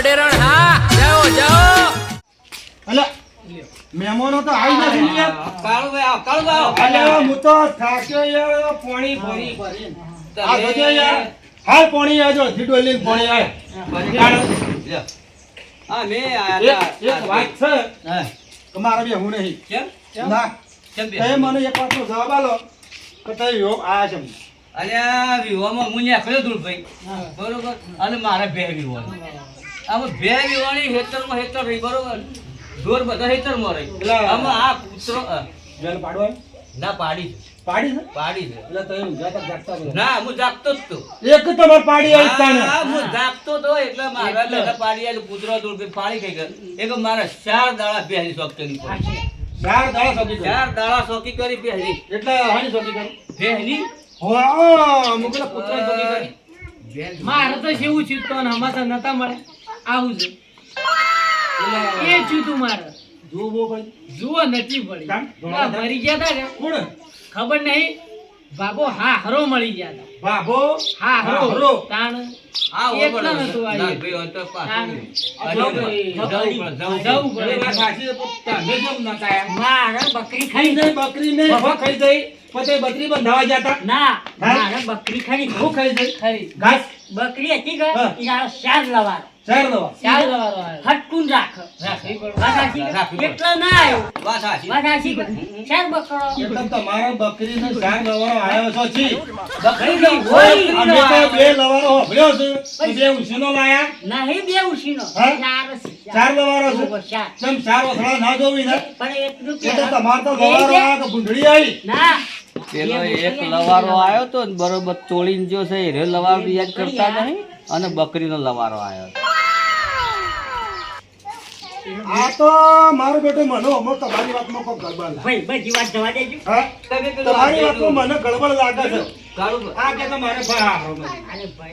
અડેરણ હા જાઓ જાઓ અલે મહેમાનો તો આવી નથી ને યાર. કાળુભાઈ આવો, કાળુભાઈ આવો. અલે હું તો થાક્યો યાર પાણી ભરી ભરી આ જોજો યાર હાલ પાણી આજો ઢીડો લઈને પાણી આવે લ્યો. હા, મે આયા એક વાત છે હા. કે મારે બે હું નહીં કેમ? ના કેમ બે? તે મને એક વાતનો જવાબ આલો કે તે યો આયા છે. અલ્યા, વિહોમાં હું નીકળ્યો ધૂળભાઈ. બરોબર અને મારે બે વિહોવાની. આમાં બે વિહોવાની હેતરમાં હેતર રહી બરોબર? ઢોર બધા હેતરમાં રહી. પેલા- આમાં આ કૂતરો અ, પાડવા ના પાડી પાડી છે? પાડી છે. એટલે તો એમ જાતા જાગતા ના હું જાગતો જ તો. એક તમારે પાડી આવી તાણે. હા, હું જાગતો તો એટલે મારા એટલે. બેટા પાડી આવેલું કૂતરો ધૂળભાઈ પાડી ગઈ એક મારા ચાર દાડા પહેલી શોખ કરી. પડી. ચાર દાડા સોંપી ચાર દાડા શોખી કરી પહેલી એટલે હાની સોંપી કરી? મારે તો જેવું ને હમાસા નતા મળે. આવું છે. એ જુદું તું મારે. જુઓ બહુ ભાઈ. જુઓ નથી પડી. મરી ગયા હતા ને. કોણ? ખબર નહીં? બાબો હા હરો મળી ગયા હતા બાબો હા હરો હરો. તાણ આ એકલા નતું ભાઈ, હવે પાછું. જવું જવું જવું જવું બકરી ખાઈ ખાઈ બકરી ને. ખાઈ જાય પછી બકરી બંધાવા જતા ના બકરી ખાઈ. હું ખાઈ જાય ખરી. ઘાસ? બકરી હતી કે? હા. ઈના ચાર ચાર દવા. હટકું રાખ. એટલો ના આવ્યો? ચાર બકરો. એટલે તમારા બકરીને ચાર લવારો આવ્યો છો છી બકરી તો હોય અમે તો બે લવારો હોભળ્યો છે. બે ઉછીનો લાયા? નહીં બે ઉછીનો. ચાર ચાર. લવારો છે? બરોબર, ચાર. ચમ ના જોવી ને? પણ એક એ તો રૂપિયા તમારે તો લવારો આવ્યા કે ભૂંડળી આવી. ના. પેલો એક લવારો આવ્યો તો બરોબર તોડીને જો છે એ લવારો યાદ કરતા નહીં? અને બકરીનો લવારો આવ્યો. આ તો મારો બેટો મને અમુક તમારી વાતમાં કોઈ ગડબડ લાગે. ભાઈ બધી વાત જવા દેજો. હા? તમારી વાતમાં મને ગડબડ લાગે છે. આ કે તો મારે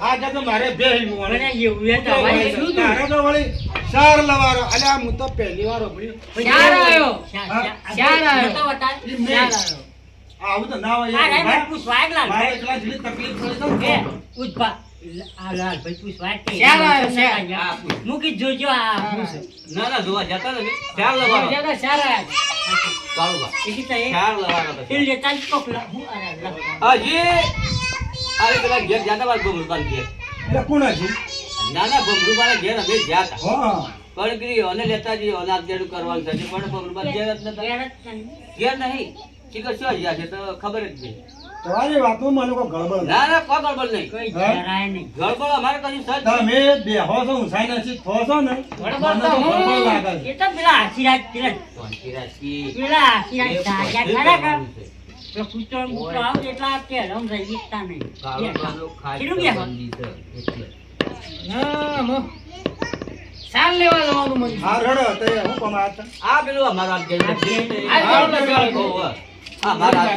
આ કે તો મારે બે મને એવું એ તો ભાઈ. શું તું? તારે તો વળી ચાર લવારો. અલ્યા હું તો પહેલી વાર હોભળ્યું. ચાર આવ્યો. ચાર. આવું તો ના હોય. આ યાર. પૂછવા આગલા એકલા જેટલી તકલીફ પડી તો. આ. મૂકી જોજો ના ના જોવા જતા ને. ચાર ચાર ચાર એ લેતા જ કોકલા. હું અરે અરે પેલા ઘેર જાતા બાદ ભમરૂપાલ ઘેર. એટલે કોણ હજી? ના ના ભમરૂપાલ ઘેર અમે જ્યાં પણ કીધી અને લેતા જઈએ અનાજ જેડું કરવાનું થશે પણ ભમરૂપાલ ઘેર જ નતા. ઘેર નહીં. ઘેર નહીં. ચીકર શું છે તો ખબર જ નહીં. તમારી વાતમાં મને કોઈ ગડબડ ના ના કોઈ ગડબડ નહીં કોઈ જરાય નહીં. ગડબડ અમારે કશું સર તમે બેહો છો ઉસાઈ નથી થો છો ને ગડબડ તો. ગડબડ લાગે એ તો પેલા આશીર્વાદ પેલા શાંતિરાજી. પેલા આશીર્વાદ તાજા ખરા કા? કરવાનું છે. પેલો કૂતરો ને બૂતરો આવે એટલા આપે રમ રહી એકતા નહીં. કાળું કાળું ખાસ કેટલું બેહો? સંબંધી છે એટલે. ના, મો. ચાલ લેવા જવાનું મને. હા રડો તે હું કમાયા આ પેલું અમારા આ પેલું. આ મારા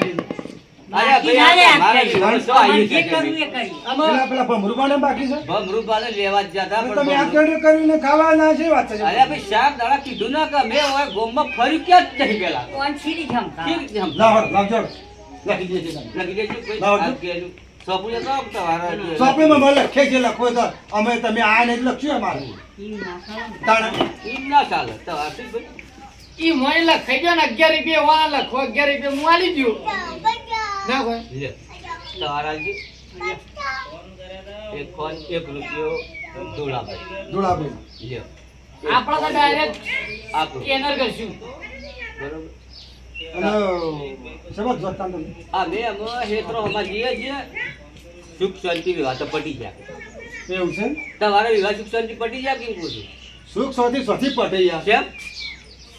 અમે તમે આ ને લખ્યું અમારે. ઈ ના ચાલે. તો આ શું ભાઈ? ઈ મોય લખાઈ ગયો ને અગિયાર રૂપિયા વાળા લખો અગિયાર રૂપિયા હું આલી દઉં ના ભાઈ. લે. તમારા એક રૂપિયો. ધોળાભાઈ લ્યો. આપણે તો ડાયરેક્ટ આપણું. સ્કેનર કરશું. બરોબર? આ મેં અમે હેતરો અમાર જઈએ છીએ. સુખ શાંતિ વિવાહ તો પટી ગયા એવું છે તમારા વિવાહ સુખ શાંતિ પટી ગયા કેમ પૂછું સુખ સોથી સોથી પટે યાર કેમ?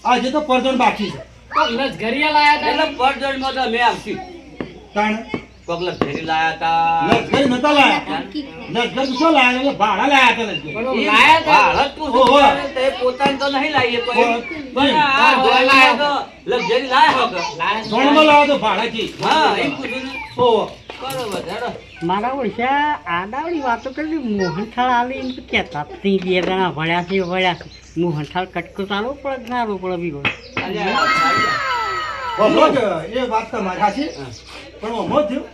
આજે તો પરજણ બાકી છે. કોક લશ્કરીયા લાયા એટલે હતા પરજોડમાં તો અમે આવશું. તાણે કોકલક ઘેરી લાયા તા લશ્કરી નતા લાયા લશ્કર તો શું લાયા એટલે ભાડા લાયા હતા લશ્કરી લાયા હતા ભારત પૂછું ઓહો. તે પોતાને તો નહીં લાવીએ કોઈ. પણ આ હા, લાયા તો લક્ઝરી લાયા હોક. લાયા હતા. ધોળમાં લાવો હા એ પૂછું ને. ઓહો. બરોબર હેડો. મારા ઓછા આડાવડી વાતો કરી મોહનથાળ આવી એમ તો કહેતા ત્રી બે જણા ભણ્યા છે ભણ્યા છે મોહનથાળ કટકો ચાલો પડે ના. હમો જ એ વાત તમારી હા. પણ ઓમો થયું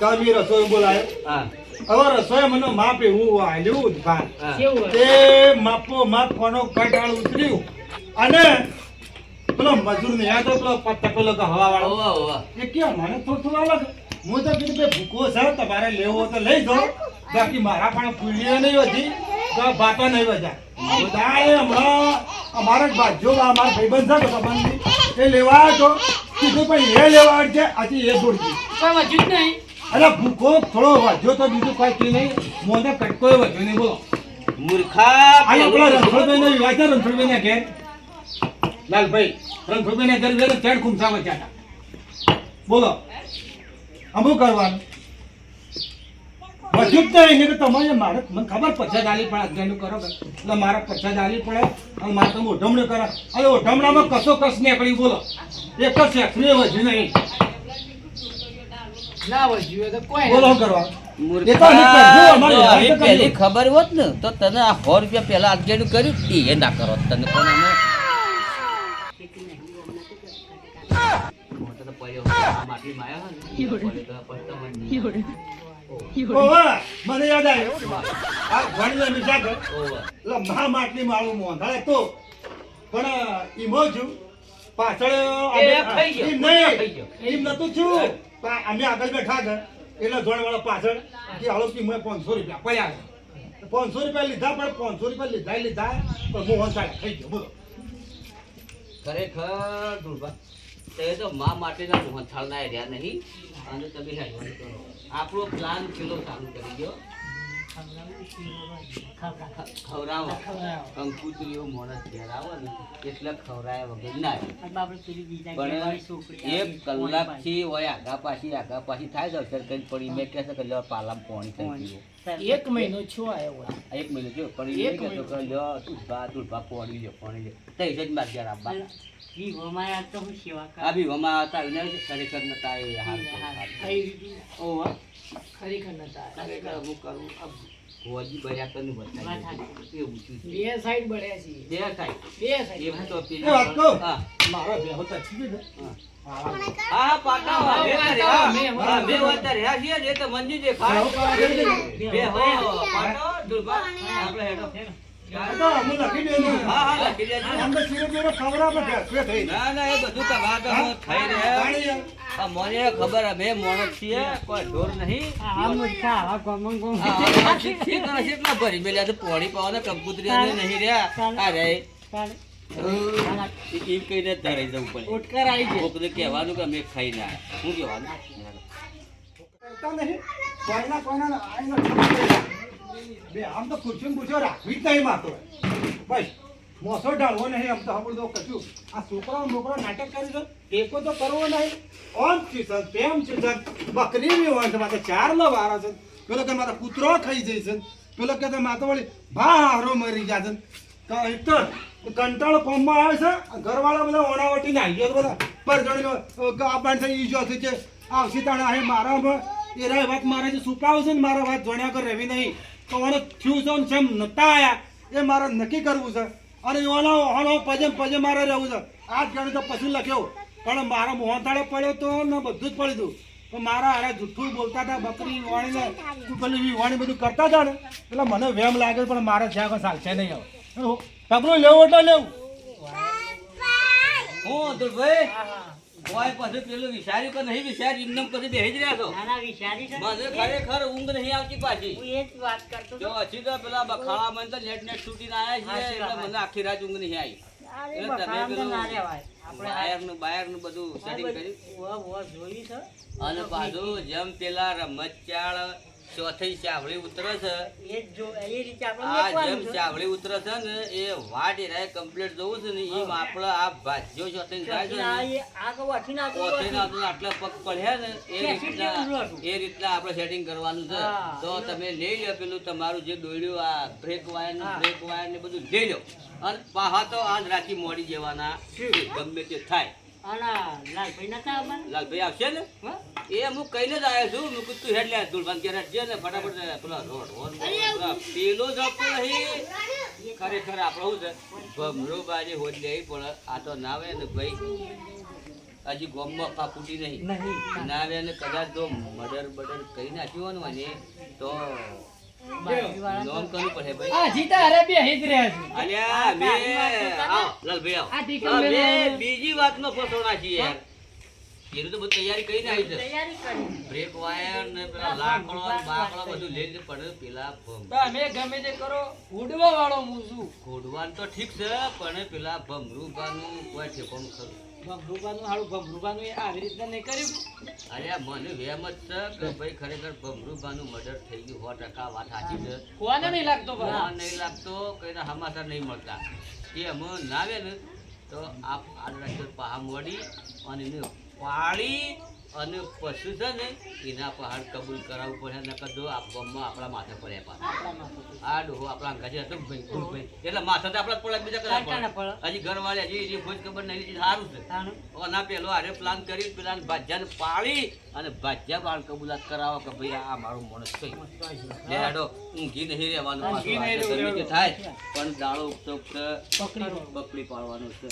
કાવી રસોઈ બોલાયો. હા. હવે રસોઈ મને માપ એવું આલ્યું જ ભાન. હા. કેવું હોય? તે માપો માપ કોનો કટાળ ઉતર્યું. અને પેલો મજૂર ને યાદ પેલો પત્તા પેલો હવા વાળો. એ કે મને થોડું થોડું અલગ. હું તો કીધું કે ભૂકો છે તમારે લેવો તો લઈ જાઓ. બાકી મારા પણ પૂરીઓ નહીં વધી તો બાટા નહીં વધ્યા. બધાએ હમણાં અમારા જ બાજુ અમારા ભાઈબંધ છે તો સંબંધી. એ લેવા આવ્યો તો કીધું પણ એ લેવા આવજે આજે એ દોડજી કોઈ વજૂદ નહીં. અરે ભૂકો થોડો વધ્યો તો બીજું કોઈ કી નહીં. મોને કટકોય વધ્યો નહીં બોલો. મૂર્ખા આલો પેલા રણછોડભાઈ ને વિવાહ છે રણછોડભાઈ ના ઘેર? લાલભાઈ રણછોડભાઈ ના ઘેર જઈને ચેડ ખુમસા વચ્યા હતા. બોલો અમુક કરવાનું? વધ્યું જ નહીં કે તમારે મારે મને ખબર પછાત આલી પણ અજ્ઞાનું કરો એટલે મારે પછાત આલી પડે અને મારે તમે ઓઢમણું કરો. અને ઓઢમણામાં કશો કશ નીકળી બોલો. શેખરી વધ્યું નહીં ના વધ્યું તો કોઈ બોલો કરવા? એ તો તો. પહેલી ખબર હોત ને તો તને આ સો રૂપિયા પહેલા આજ્ઞાનું કર્યું એ ના કરો તને કોણ અમે તો તો મને યાદ આવ્યું. મારું મોંઘાડે તો. પણ ઈમો છું. પાછળ એમ ગયો. ગયો. નતું છું પણ અમે આગળ બેઠા હતા. એટલે જોડ વાળો પાછળ કે હાલો કે મેં પાંચસો રૂપિયા પડ્યા પાંચસો રૂપિયા લીધા પણ પાંચસો રૂપિયા લીધા લીધા પણ હું વંચાડ્યા થઈ ગયો બોલો. ખરેખર ધ્રુવા, તે તો મા માટેના મોહનથાળના રહ્યા નહીં અને તમે કરો. આપણો પ્લાન પેલો ચાલુ કરી દો. ખવડાવો કંકુતરીઓ માણસ ઘેર આવે ને એટલે ખવડાયા વગર ના પણ એક કલાકથી હોય આગા પાછી આગા પાછી થાય તો કરી પડી મેં કે લ્યો પાલામાં પાણી થઈ ગયું એક મહિનો. છો આવ્યો હોય. આ એક મિનિટ જો પણ એ કહેતો કે મિનિટ. લ્યો પાણી જ માર ઘેર આવવા આ બી હતા એને ખરેખર નતા એ ખરેખર નતા કરવું આ હોજી બર્યા કરનું બતાવી એવું. છું બે સાઈડ બળ્યા છે બે સાઈડ? બે સાઈડ. એમ તો પેલી વાત કહું. મારા બે હોતા છે ને. હા. હા. પાટા રહ્યા બે, હા બે. રહ્યા તો મંજી. બે હો પાટો દુર્બા. આપણે હેડો. તો થઈ? ના મને ખબર અમે મોણસ છીએ કોઈ ઢોર નહીં ભરી મેલ્યા તો પોણી પાવાના કંકુતરી નહીં રહ્યા આ રે એમ કહીને ધરાઈ જવું પડે આવી કોકને કહેવાનું કે અમે ખાઈ ના શું કહેવાનું કરતા નહીં. કોઈના કોઈના. બે, આમ તો ખુરશીમાં ખુરશીઓ રાખવી જ નહીં માતો. બસ, મોસો ઢાળવો નહીં, આમ તો આપણે કશું. આ છોકરાઓ બોકરાઓ નાટક કરી દો ટેકો તો કરવો નહીં. ઓમ ચીસન, તેમ ચીસન. સર બકરી બી હોય છે મારે ચાર લો વારા છે. પેલો કે મારા કૂતરો ખાઈ જાય છે. પેલો કે માતો વળી ભા હારો મરી ગયા છે. એક તો કંટાળો કોમમાં આવે છે. ઘરવાળા બધા ઓણાવટીને આવી ગયો બધા. પરજણીનો ગાબાન થઈ ઈજો છે આવશે તાણે અહીં મારામાં એ વાત મારે જે સુપાવશે ને મારા વાત જોણ્યા કર રહેવી નહીં. તો થયું છે ને જેમ નતા આવ્યા એ મારે નક્કી કરવું છે. અને ઓનો ઓનો પજે પજે મારે રહેવું છે. આ જ ગણું તો પછી લખ્યો. પણ મારા મોહતાળે પડ્યો તો ને બધું જ પડ્યું હતું. પણ મારા હારે જુઠ્ઠું બોલતા હતા બકરી વાણીને તું પેલી વાણી બધું કરતા હતા ને? એટલે મને વેમ લાગે પણ મારે જ્યાં કોઈ ચાલશે નહીં આવે પગલું લેવું એટલે લેવું. હું દુર્ભાઈ કોઈ પછી પેલું વિચાર્યું કે નહીં વિચાર્યું એમને પછી બેસી જ રહ્યા છો? મને ખરેખર ઊંઘ નહીં આવતી પાછી. જો હજી તો પેલા બખાળા મને તો નેટ નેટ છૂટીને આવ્યા છે એટલે મને આખી રાત ઊંઘ નહીં આવી. એટલે તમે પેલું બાયરનું બાયરનું બધું સેટિંગ કર્યું. અને પાછું જેમ પેલા રમતચાળ ચોથી ચાવડી ઉતરે છે. આ જેમ ચાવડી ઉતરે છે ને એ વાટ એરાય કમ્પ્લીટ જોવું છે ને એમ આપણે આ ભાજ્યો ચોથી થાય છે ને પોતેના તો આટલા પગ પડ્યા ને એ રીતના એ રીતના આપણે સેટિંગ કરવાનું છે. તો તમે લઈ લો પેલું તમારું જે દોડ્યું આ બ્રેક વાયર બ્રેક વાયર ને બધું લઈ લો અને પાહા તો આજ રાતી મોડી જવાના. ગમે તે થાય. લાલભાઈ આવશે ને? એ હું કહીને જ આવ્યો છું કીધું તું હેડ લે દુલભાન કે હેડ ને ફટાફટ પેલા રોડ રોડ પેલા જપતો નહીં ખરેખર આપણો છે? ભમરો બાજે હોજ લેવી પડે. આ તો ના આવે ને ભાઈ. હજી ગોમમાં અફવા ફૂટી નહીં. ના આવે ને કદાચ જો મર્ડર બર્ડર કરી નાખ્યું હોય ને તો નોમ કરવું પડે ભાઈ. આ જીતા અરે બે હિજ રહ્યા છે. અલ્યા મે આવ લાલભાઈ આવ. આ ટીકમ આ લઈને બે આવ્યો. બીજી વાતનો ફસોડા છે યાર. એનું તો બધું તૈયારી કરીને આવી છે. તૈયારી કરી. બ્રેક વાયર ને પેલા લાકડો બાકડો બધું લઈને પડે પેલા ભમ- તો અમે ગમે તે કરો ઉડવા વાળો હું છું. તો ઠીક છે પણ પેલા ભમરૂબાનું કોઈ ઠેકાણું ખરું. ભમરૂબાનું હારું ભમરૂબાનું એ આવી રીતના નહીં કર્યું. અરે મને વેમ જ છે કે ભાઈ ખરેખર ભમરૂબાનું મર્ડર થઈ ગયું સો ટકા વાત સાચી છે? કોને નહીં લાગતો ના ભાઈ નહીં લાગતો કઈના સમાચાર નહીં મળતા. એ અમે ના આવે ને તો આપ આડ રાખજો પહાડ મોડી અને પાળી અને પશુ છે ને એના પહાડ કબૂલ કરાવવું પડે નકર જો આપવામાં આપણા માથે પડે આ ડોહો આપણા અંગાજી હતો. એટલે માથા તો આપણા પડે બીજા કદાચ પડે. પડે. હજી ઘરવાળી હજી એની ખોજ ખબર નહીં સારું છે. ઓના પેલો હારે પ્લાન કરી પેલા ભાજ્યાને પાળી અને ભાજ્યા બાળ કબૂલાત કરાવો કે ભાઈ આ મારો માણસ છે. ડેડો ઊંઘી નહીં રહેવાનું થાય પણ દાળો ઉપતો પકડી પાડવાનું છે.